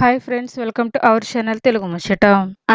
Hi friends welcome to our channel Telugu ముచ్చట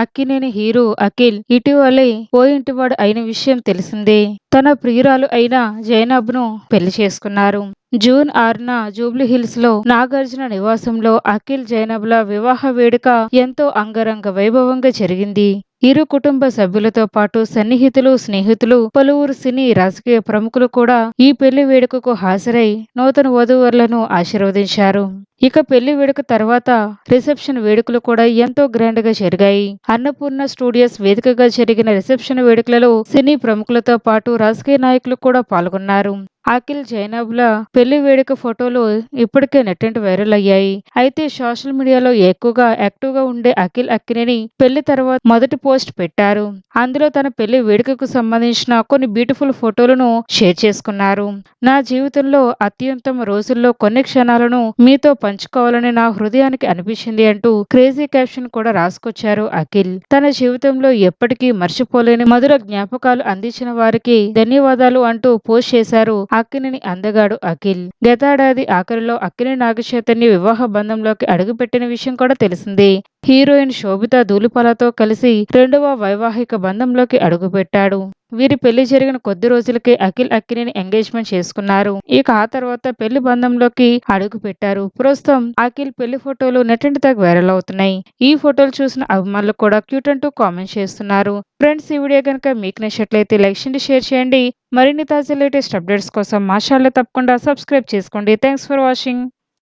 Akkineni hero Akhil ఇటీవలే ఓ ఇంటివాడు అయిన విషయం తెలిసిందే. తన ప్రియురాలు అయిన జైనబ్ను పెళ్ళి చేసుకున్నారు. జూన్ ఆరున జూబ్లీ హిల్స్లో నాగార్జున నివాసంలో అఖిల్ జైనబ్ల వివాహ వేడుక ఎంతో అంగరంగ వైభవంగా జరిగింది. ఇరు కుటుంబ సభ్యులతో పాటు సన్నిహితులు స్నేహితులు పలువురు సినీ రాజకీయ ప్రముఖులు కూడా ఈ పెళ్ళి వేడుకకు హాజరై నూతన వధూవరులను ఆశీర్వదించారు. ఇక పెళ్ళి వేడుక తర్వాత రిసెప్షన్ వేడుకలు కూడా ఎంతో గ్రాండ్గా జరిగాయి. అన్నపూర్ణ స్టూడియోస్ వేదికగా జరిగిన రిసెప్షన్ వేడుకలలో సినీ ప్రముఖులతో పాటు రాజకీయ నాయకులు కూడా పాల్గొన్నారు. అఖిల్ జైనబ్ల పెళ్ళి వేడుక ఫోటోలు ఇప్పటికే నెట్టింటి వైరల్ అయ్యాయి. అయితే సోషల్ మీడియాలో ఎక్కువగా యాక్టివ్గా ఉండే అఖిల్ అక్కినేని పెళ్ళి తర్వాత మొదటి పోస్ట్ పెట్టారు. అందులో తన పెళ్ళి వేడుకకు సంబంధించిన కొన్ని బ్యూటిఫుల్ ఫోటోలను షేర్ చేసుకున్నారు. నా జీవితంలో అత్యంతమ రోజుల్లో కొన్ని క్షణాలను మీతో పంచుకోవాలని నా హృదయానికి అనిపించింది అంటూ క్రేజీ క్యాప్షన్ కూడా రాసుకొచ్చారు అఖిల్. తన జీవితంలో ఎప్పటికీ మర్చిపోలేని మధుర జ్ఞాపకాలు అందించిన వారికి ధన్యవాదాలు అంటూ పోస్ట్ చేశారు అక్కినేని అందగాడు అఖిల్. గతేడాది ఆఖరిలో అక్కినేని నాగచైతన్య వివాహ బంధంలోకి అడుగుపెట్టిన విషయం కూడా తెలిసిందే. హీరోయిన్ శోభిత ధూళిపాలతో కలిసి రెండవ వైవాహిక బంధంలోకి అడుగుపెట్టాడు. వీరి పెళ్ళి జరిగిన కొద్ది రోజులకే అఖిల్ అక్కినేని ఎంగేజ్మెంట్ చేసుకున్నారు. ఇక ఆ తర్వాత పెళ్ళి బంధంలోకి అడుగు పెట్టారు ప్రస్తుతం అఖిల్ పెళ్ళి ఫోటోలు నెట్టింటి తగ్గ వైరల్ అవుతున్నాయి. ఈ ఫోటోలు చూసిన అభిమానులు కూడా క్యూట్ అంటూ కామెంట్ చేస్తున్నారు. ఫ్రెండ్స్ ఈ వీడియో కనుక మీకు నచ్చినట్లయితే లైక్ చేయండి షేర్ చేయండి. మరిన్ని తాజా లేటెస్ట్ అప్డేట్స్ కోసం మా ఛానల్ తప్పకుండా సబ్స్క్రైబ్ చేసుకోండి. Thanks for watching.